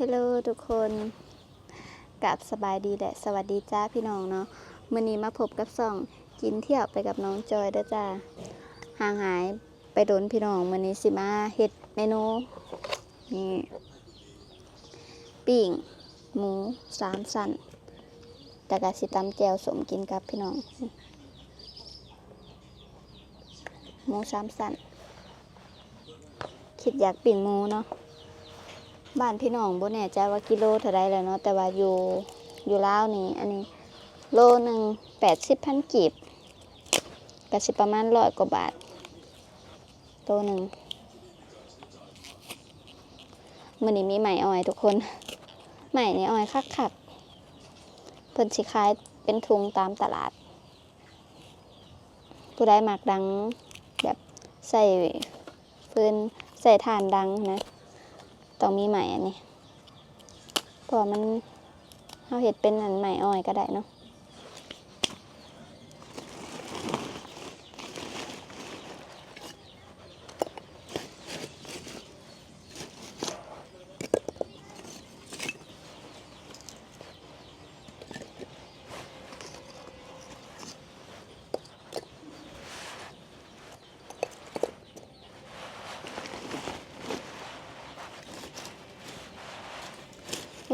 ฮลโหลทุกคนกับสบายดีแหละ สวัสดีจ้าพี่น้องเนาะมื้อนี้มาพบกับซ่องกินเที่ยวไปกับน้องจอยเด้อจ้าห่างหายไปโดนพี่น้องมื้อนี้สิมาเฮ็ดเมนูนี่ปิ้งหมูสามสันแต่ก็สิตำแจวสมกินกับพี่น้อง หมูสามสันคิดอยากปิ้งหมูเนาะ บ้านพี่น้องบ่แน่ใจว่ากิโลเท่าไรแล้วเนาะแต่ว่าอยู่อยู่ลาวนี่อันนี้โลหนึ่งแปดสิบพันกีบก็สิประมาณร้อยกว่าบาทโลหนึ่งมันนี้มีไหมอ้อยทุกคนไหมนี่อ้อยคักคักเพิ่นสิขายเป็นทุงตามตลาด ผู้ใดมักดังแบบใส่ฟืนใส่ถ่านดังนะ ต้องมีใหม่อันนี้พอมันเราเห็ดเป็นอันใหม่อ้อยก็ได้เนาะ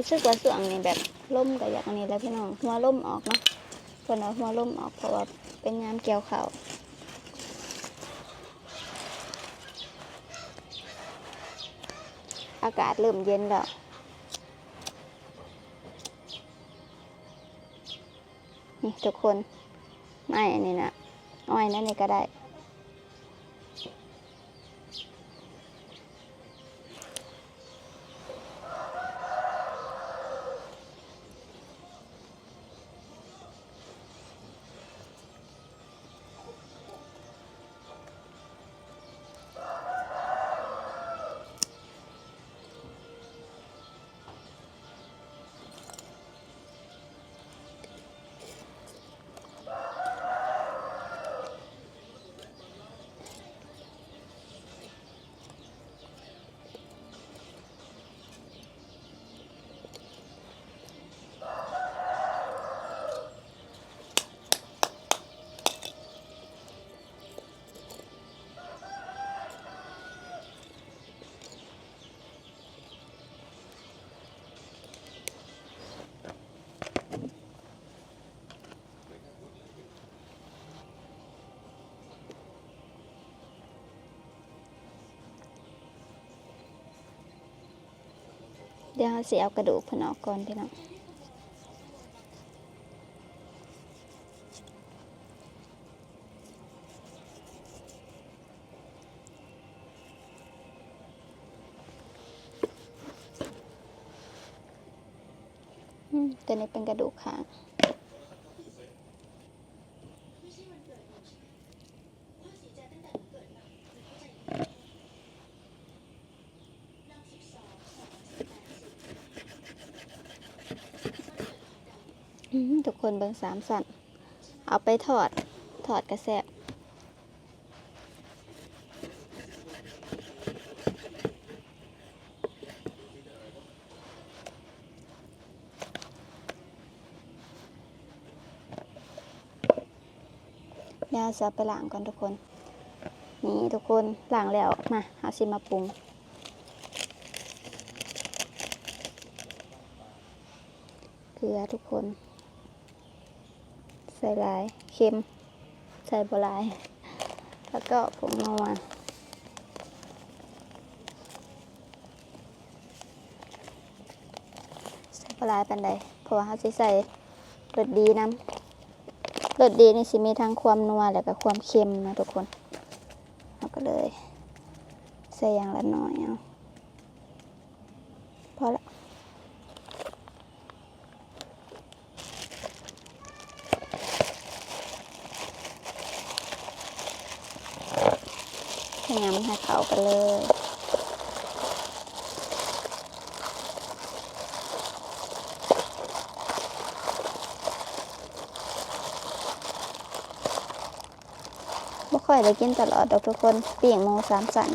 รู้สึกว่าส่วงนี้แบบล่มกับอย่างอันนี้แล้วพี่น้องหัวล่มออกเนาะคนเอาหัวล่มออกเพราะว่าเป็นยามเกี่ยวเขาอากาศเริ่มเย็นแล้วนี่ทุกคนไม่อันนี้นะอ้อยนั่นนี่ก็ได้ เดี๋ยวเราสิเอากระดูกเพิ่นออกก่อนพี่น้องตัวนี้เป็นกระดูกขาง ทุกคนเบิ่งสามสันเอาไปทอดทอดกระแสบเดี๋ยวจะเอไปล้างก่อนทุกคน นี่ทุกคนล้างแล้ว มาเอาสิมาปรุงเกลือทุกคน ใส่ลายเค็ม ใส่บลาย แล้วก็ผงนัวใส่บลายปันใดเพราะว่าเขาสิใส่รสดีน้ำรสดีนี่สิมีทั้งความนัวแล้วก็ความเค็มนะทุกคนเราก็เลย ใส่อย่างละน่อยเอาพอละ พ ยายามให้เขาไปเลยบ่ค่อยได้กินตลอดดอกทุกคนปีกหมูสามสัน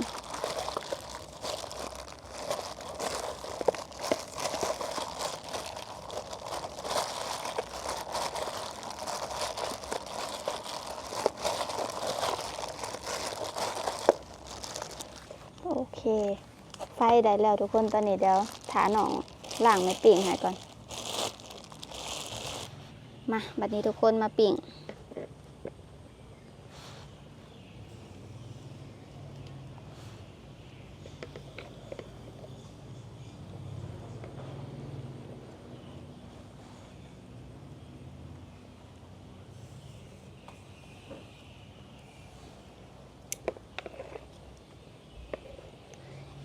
ไฟได้แล้วทุกคนตอนนี้เดี๋ยวถาหนองล่างไม่ปิ่งหายก่อน มา บัดนี้ทุกคนมาปิ่ง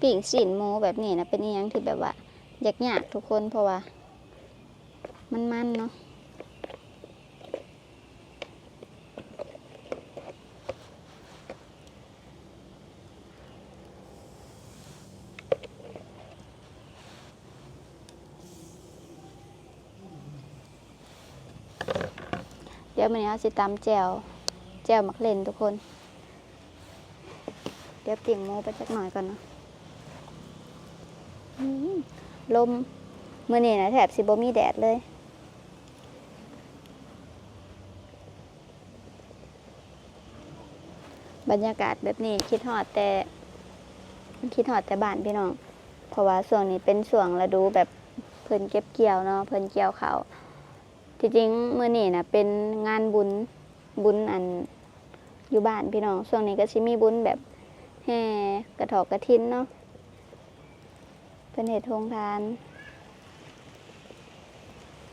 ปิ่งสินหมูแบบนี้นะเป็นอหยังที่แบบว่ายากยากทุกคนเพราะว่า มันมันเนาะเดี๋ยวมันนี้เราสิตำแจวแจวมักเล่นทุกคน เดี๋ยวปิ่งหมูไปจักหน่อยก่อนเนาะ อืมลมมื่อนี้นะแถบสิบมีแดดเลย บรรยากาศแบบนี้คิดหอดแต่ คิดหอดแต่บ้านพี่น้อง เพราะว่าช่วงนี้เป็นช่วงฤดูแบบเพิ่นเก็บเกี่ยวเนาะเพิ่นเกี่ยวเขาที่จริงเมื่อนี้นะเป็นงานบุญบุญอันอยู่บ้านพี่น้องช่วงนี้ก็ชิมีบุญแบบแห่กระถอกกระทินเนาะ เป็นเหตุทงทาน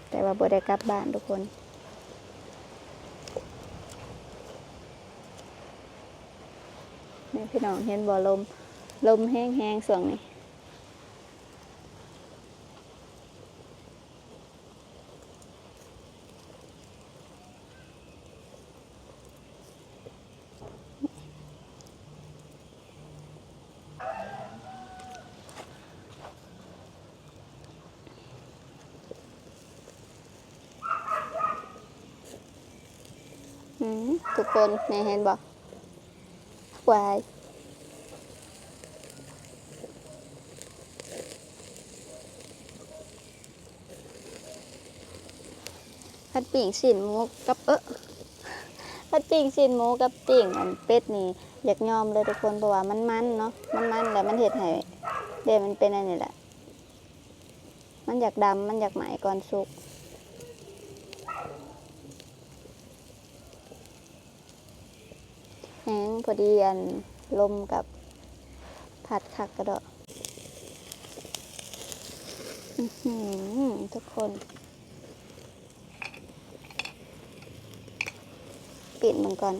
แต่ว่าบ่ได้กลับบ้านทุกคนนี่พี่น้องเห็นบ่ลม ลมแห้งๆส่วนนี้ ทุกคนนี่เห็นบ่ควายพัดปิ่งสินหมูกับเออพัดปิ่งสินหมูกับปิ่งอันเป็ดนี่อยากยอมเลยทุกคนเพราะว่ามันมันเนาะมันมันแล้วมันเห็ดให้เดี๋ยวมันเป็นอันนี้แหละ มันอยากดำมันอยากไหมก่อนสุก แห้งพอดีอันลมกับผัดคักกระดาะทุกคนปิดมันก่อน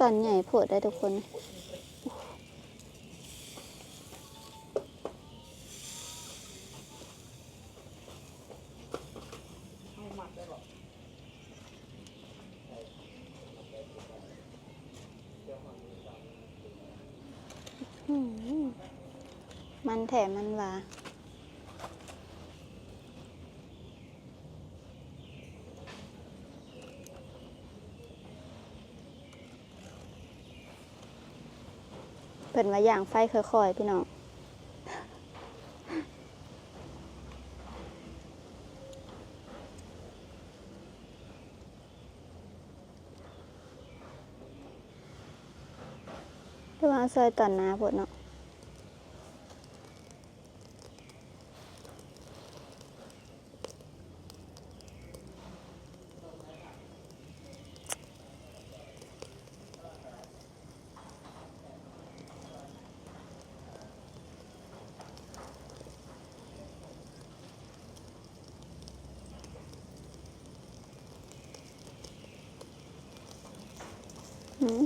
ตอนใหญ่โผดได้ทุกคนมันแถมมันหวา พิ่นว่าอย่างไฟค่อยๆพี่น้องระวังซอยตอนหนาพดเนาะ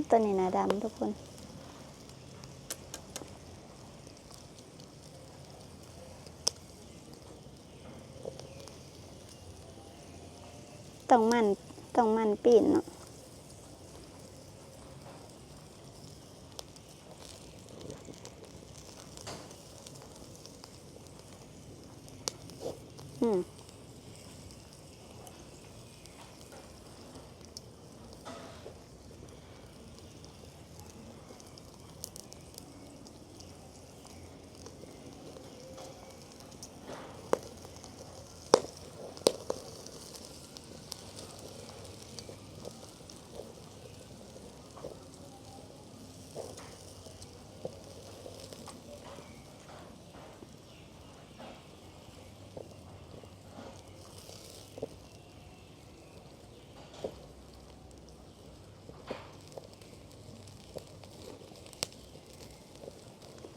ตัวนี้นาดำทุกคน ต้องมันต้องมันปีนเนาะอืม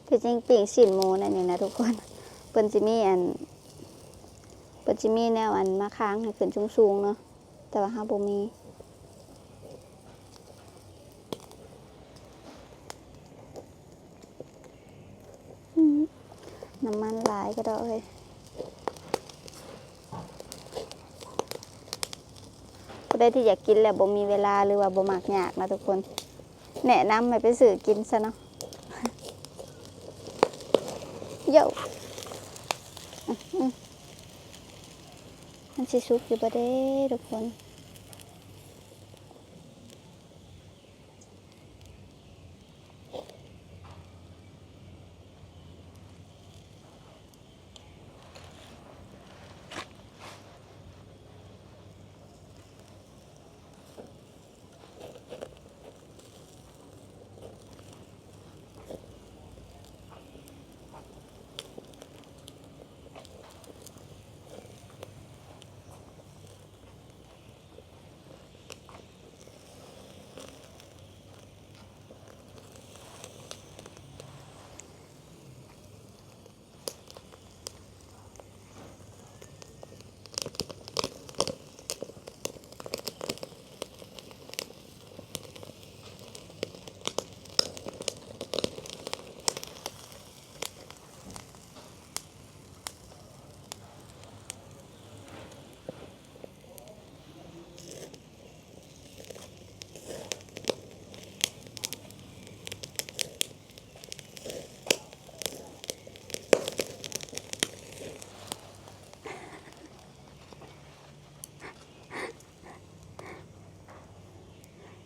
คือจริงปิ่งสินหมูนั่นนี่นะทุกคนเปิ้นจิมีอันเปิ้นจิมีแนวอันมาค้างให้ขึ้นสูงๆเนาะแต่ว่าห้าบ่มีน้ำมันหลายก็ได้เอ้ยผู้ใดที่อยากกินแล้วบ่มีเวลาหรือว่าบ่มักยากนะทุกคน แนะนำให้ไปซื้อกินซะเนาะ โย่อื้อหือมันสิสุกอยู่ประเด้ทุกคน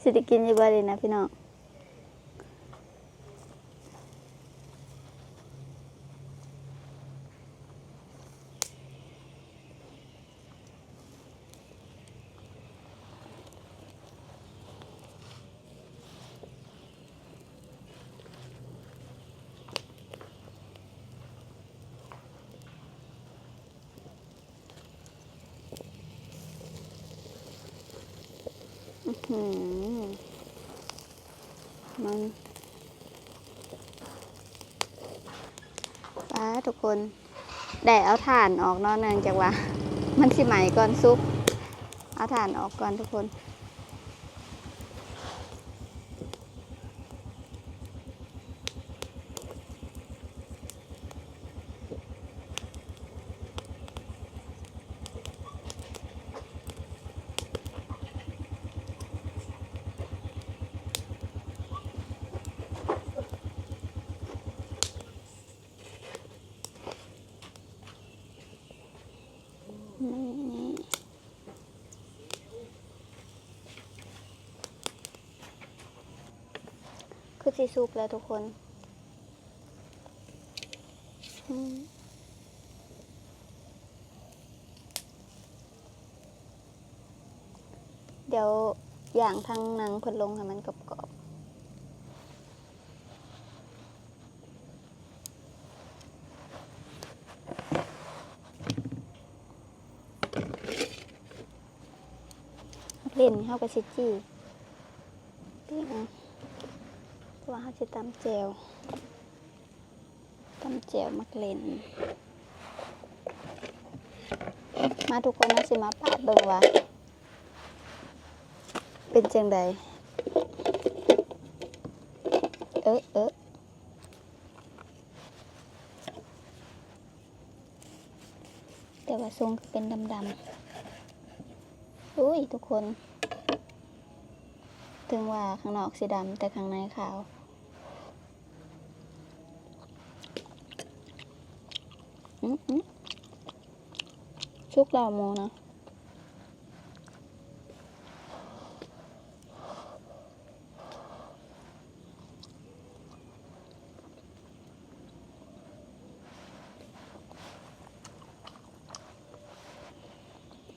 สิได้กินอยู่บ่เลยนะพี่น้อง มันป้าทุกคนได้เอาถ่านออกนอกเนื่องจากว่า มันสิไหมก่อนซุป เอาถ่านออกก่อนทุกคน ซุปแล้วทุกคน เดี๋ยวอย่างทางหนังเพิ่นลงให้มันกรอบๆเล่นเข้ากับชิจี้เอาเพราะว่า เขาจะตำแจวตำแจวมักเลนมาทุกคนนะสิมาปาดเบิ่งว่าเป็นจังใดเอ๊ะเอ๊ะแต่ว่าทรงเป็นดำๆอุ้ยทุกคน ถึงว่าข้างนอกสีดำแต่ข้างในขาว อืมอืมชุกเหล่าโมนะ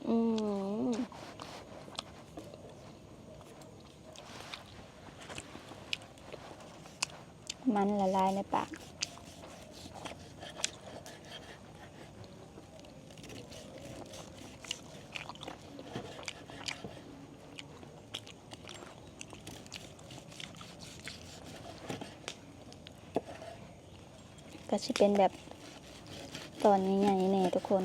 อืมมันละลายในปาก ก็ สิเป็นแบบตอนใหญ่ๆแน่ทุกคน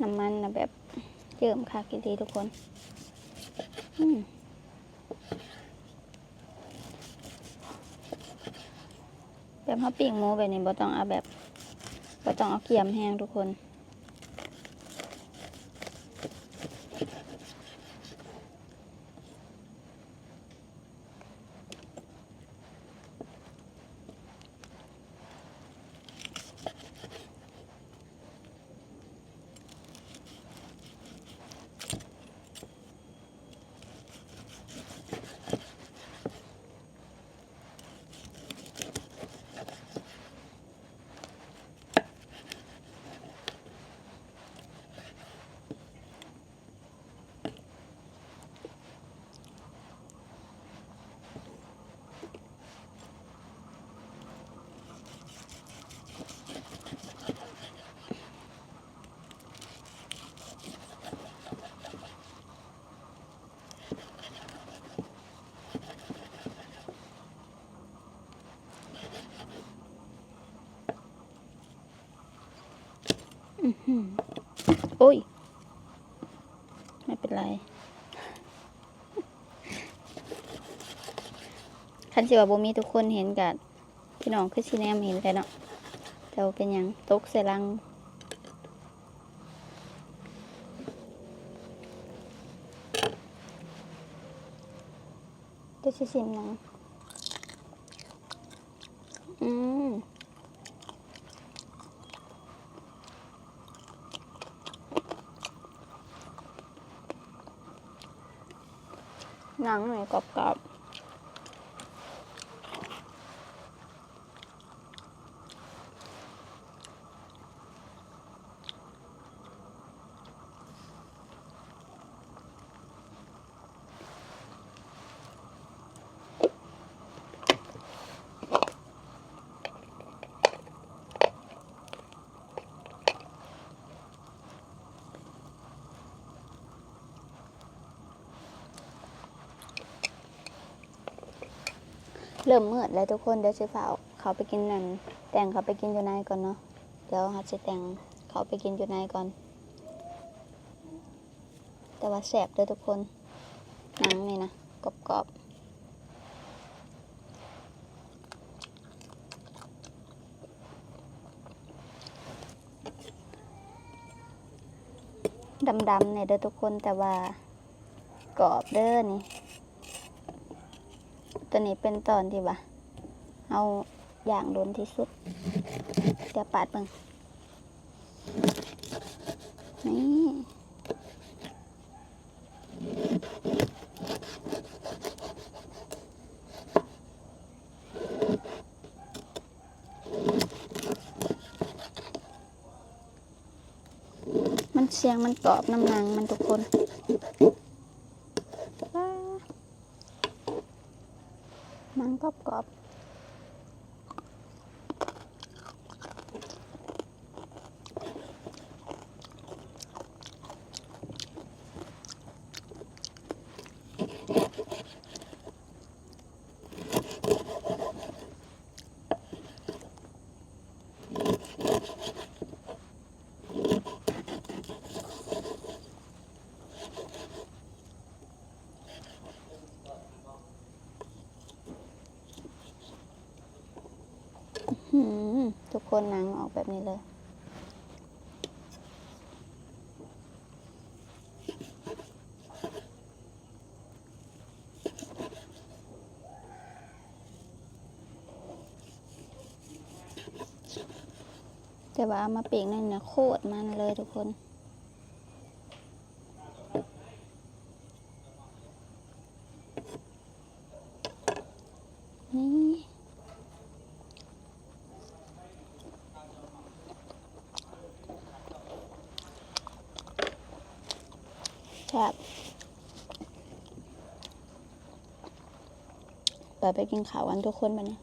น้ำมันนะแบบเยิ่มค่ะกิดีทุกคนแบบเขาปิ้งหมูแบบนี้บ่ต้องเอาแบบบ่ต้องเอาเกี่ยมแห้งทุกคน โอ้ย ไม่เป็นไรคันสิว่าบ่มีทุกคนเห็นกับพี่น้องคือสิแนมเห็นเลยเนาะแต่ว่าเป็นหยังตกใส่ลังจะสิสิมหนังอืม หนังหน่อยกรอบๆ เริ่มมืดแล้วทุกคนเดี๋ยวสิฝ่าเขาไปกินนั่นแต่งเขาไปกินอยู่ในก่อนเนาะเดี๋ยวฮัจะแต่งเขาไปกินอยู่ในก่อน แต่ว่าแสบเลยทุกคนหนังนี่นะกรอบๆดำๆเนี่ยเด้อทุกคนแต่ว่ากรอบเด้อนี่ ตัวนี้เป็นตอนที่ว่าเอาอย่างโดนที่สุด เดี๋ยวปาดเบิ่งนี่มันเสียงมันกรอบน้ำหนังมันทุกคนว้า มันกรอบๆ คนหนังออกแบบนี้เลย แต่ว่าเอามาปีกนั่นนะโคตรมันเลยทุกคน ไปกินข้าวกันทุกคนมาเนี่ย